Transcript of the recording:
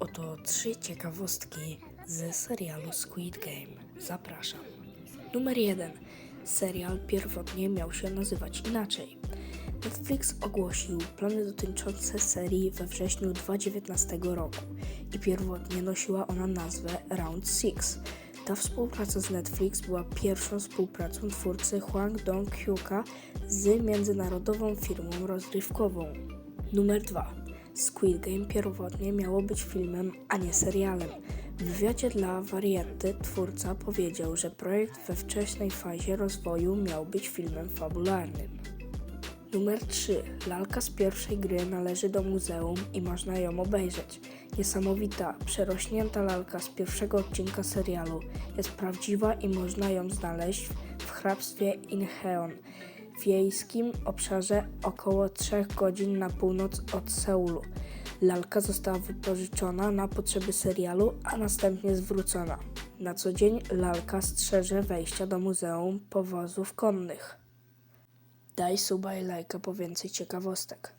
Oto trzy ciekawostki ze serialu Squid Game. Zapraszam. Numer 1. Serial pierwotnie miał się nazywać inaczej. Netflix ogłosił plany dotyczące serii we wrześniu 2019 roku i pierwotnie nosiła ona nazwę Round 6. Ta współpraca z Netflix była pierwszą współpracą twórcy Hwang Dong-hyuka z międzynarodową firmą rozrywkową. Numer 2. Squid Game pierwotnie miało być filmem, a nie serialem. W wywiadzie dla Variety twórca powiedział, że projekt we wczesnej fazie rozwoju miał być filmem fabularnym. Numer 3. Lalka z pierwszej gry należy do muzeum i można ją obejrzeć. Niesamowita, przerośnięta lalka z pierwszego odcinka serialu jest prawdziwa i można ją znaleźć w hrabstwie Incheon, wiejskim obszarze około 3 godzin na północ od Seulu. Lalka została wypożyczona na potrzeby serialu, a następnie zwrócona. Na co dzień lalka strzeże wejścia do Muzeum Powozów Konnych. Daj suba i lajka po więcej ciekawostek.